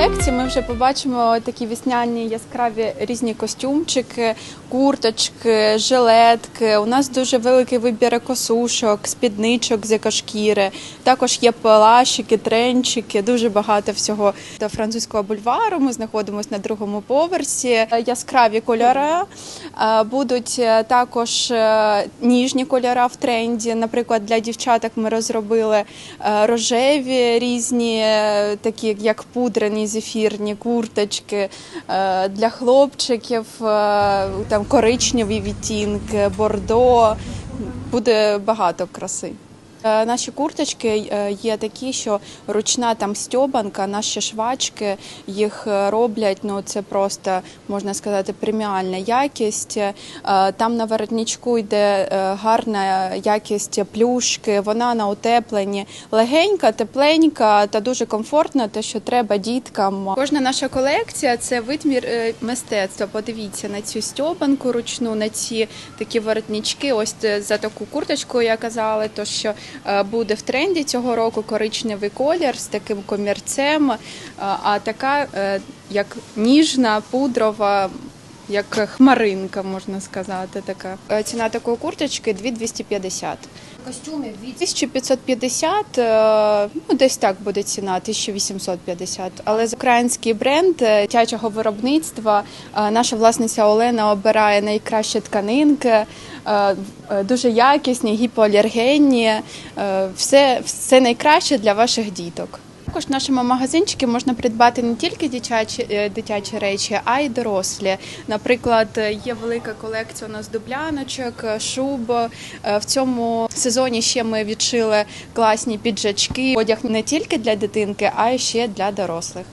колекції ми вже побачимо такі весняні яскраві різні костюмчики, курточки, жилетки. У нас дуже великий вибір косушок, спідничок з екошкіри. Також є плащики, тренчики, дуже багато всього. До французького бульвару ми знаходимося на другому поверсі. Яскраві кольори Е, будуть е, також е, ніжні кольори в тренді. Наприклад, для дівчаток ми розробили рожеві різні, такі як пудрені зефірні курточки. Е, Для хлопчиків е, там коричневі відтінки, бордо. Буде багато краси. Е, Наші курточки е, є такі, що ручна там стьобанка, наші швачки їх е, роблять. Ну це просто можна сказати преміальна якість. Там на воротничку йде гарна якість плюшки. Вона на утепленні легенька, тепленька та дуже комфортна. Те, що треба діткам. Кожна наша колекція це витмір мистецтва. Подивіться на цю стьобанку ручну, на ці такі воротнички. Ось за таку курточку я казала, то що буде в тренді цього року коричневий колір з таким комірцем, е, а така е, як ніжна, пудрова. Як хмаринка, можна сказати, така Е, ціна такої курточки 2250. Костюмів від 1550, е, ну десь так буде ціна, 1850. Але з український бренд тячого дитячого виробництва. е, Наша власниця Олена обирає найкращі тканинки, е, е, дуже якісні, гіпоалергенні. е, Все, все найкраще для ваших діток. Також в нашому магазинчику можна придбати не тільки дитячі, е, дитячі речі, а й дорослі. Наприклад, є велика колекція у нас дубляночок, шуб. Е, В цьому сезоні ще ми відшили класні піджачки, одяг не тільки для дитинки, а й ще для дорослих.